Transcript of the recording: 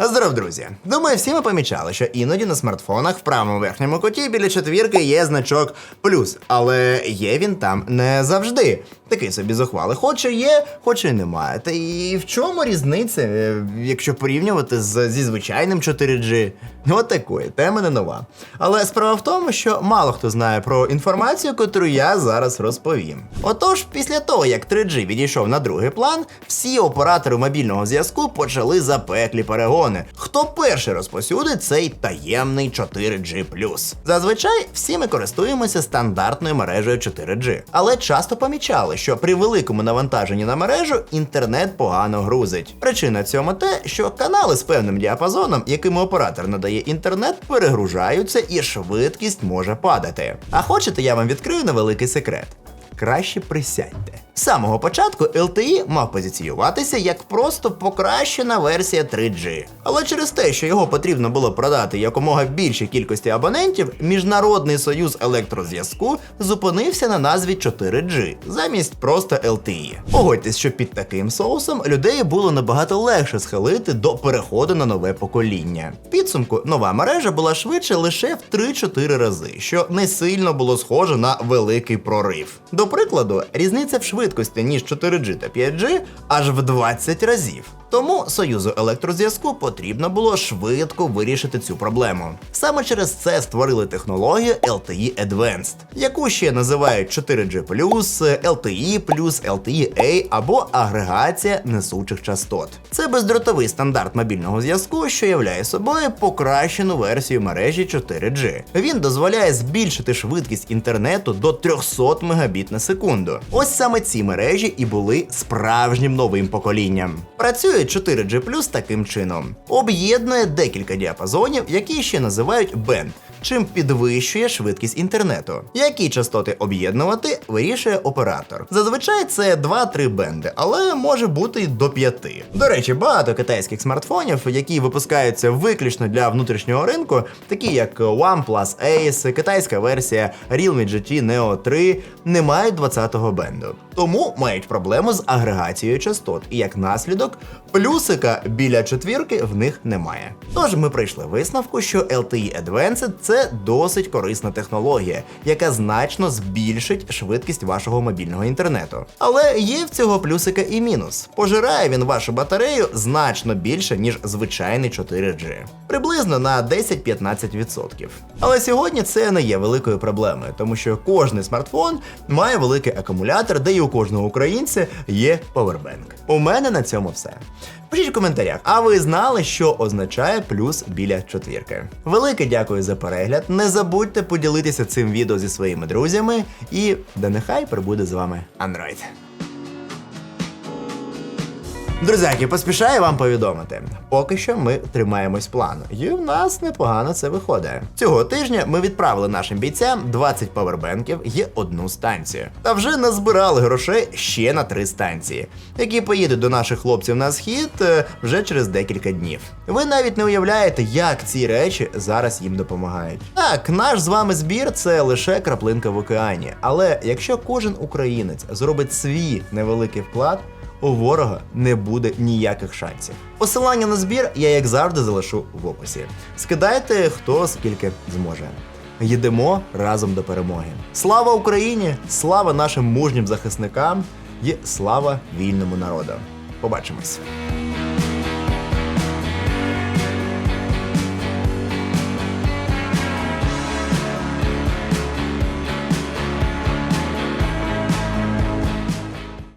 Здоров, друзі! Думаю, всі ми помічали, що іноді на смартфонах в правому верхньому куті біля четвірки є значок плюс, але є він там не завжди. Такий собі зухвалий. Хоч і є, хоч і немає. Та і в чому різниця, е, якщо порівнювати з, зі звичайним 4G? От такої, тема не нова. Але справа в тому, що мало хто знає про інформацію, яку я зараз розповім. Отож, після того, як 3G відійшов на другий план, всі оператори мобільного зв'язку почали запеклі перегони. Хто перший розпосюдить цей таємний 4G+. Зазвичай всі ми користуємося стандартною мережею 4G, але часто помічали, що при великому навантаженні на мережу інтернет погано грузить. Причина цьому те, що канали з певним діапазоном, якими оператор надає інтернет, перегружаються і швидкість може падати. А хочете, я вам відкрию невеликий секрет. Краще присядьте. З самого початку LTE мав позиціюватися як просто покращена версія 3G. Але через те, що його потрібно було продати якомога більшій кількості абонентів, Міжнародний союз електрозв'язку зупинився на назві 4G замість просто LTE. Погодьтесь, що під таким соусом людей було набагато легше схилити до переходу на нове покоління. Підсумку нова мережа була швидше лише в 3-4 рази, що не сильно було схоже на великий прорив. До прикладу, різниця в швидкості ніж 4G та 5G аж в 20 разів. Тому Союзу електрозв'язку потрібно було швидко вирішити цю проблему. Саме через це створили технологію LTE Advanced, яку ще називають 4G+, LTE+, LTE-A або агрегація несучих частот. Це бездротовий стандарт мобільного зв'язку, що являє собою покращену версію мережі 4G. Він дозволяє збільшити швидкість інтернету до 300 Мбіт на секунду. Ось саме ці мережі і були справжнім новим поколінням. Працює 4G таким чином. Об'єднує декілька діапазонів, які ще називають бенд. Чим підвищує швидкість інтернету. Які частоти об'єднувати, вирішує оператор. Зазвичай це 2-3 бенди, але може бути й до 5. До речі, багато китайських смартфонів, які випускаються виключно для внутрішнього ринку, такі як OnePlus Ace, китайська версія Realme GT Neo 3, не мають 20-го бенду. Тому мають проблему з агрегацією частот, і як наслідок, плюсика біля четвірки в них немає. Тож ми прийшли висновку, що LTE Advanced це досить корисна технологія, яка значно збільшить швидкість вашого мобільного інтернету. Але є в цього плюсика і мінус. Пожирає він вашу батарею значно більше, ніж звичайний 4G. Приблизно на 10-15%. Але сьогодні це не є великою проблемою, тому що кожний смартфон має великий акумулятор, де і у кожного українця є повербенк. У мене на цьому все. Пишіть в коментарях, а ви знали, що означає плюс біля четвірки. Велике дякую за перегляд. Не забудьте поділитися цим відео зі своїми друзями, і да нехай прибуде з вами Android. Друзяки, поспішаю вам повідомити. Поки що ми тримаємось плану, і в нас непогано це виходить. Цього тижня ми відправили нашим бійцям 20 павербенків і одну станцію. Та вже назбирали грошей ще на три станції, які поїдуть до наших хлопців на схід е, вже через декілька днів. Ви навіть не уявляєте, як ці речі зараз їм допомагають. Так, наш з вами збір це лише краплинка в океані. Але якщо кожен українець зробить свій невеликий вклад у ворога не буде ніяких шансів. Посилання на збір я, як завжди, залишу в описі. Скидайте хто скільки зможе. Їдемо разом до перемоги. Слава Україні! Слава нашим мужнім захисникам і слава вільному народу! Побачимось!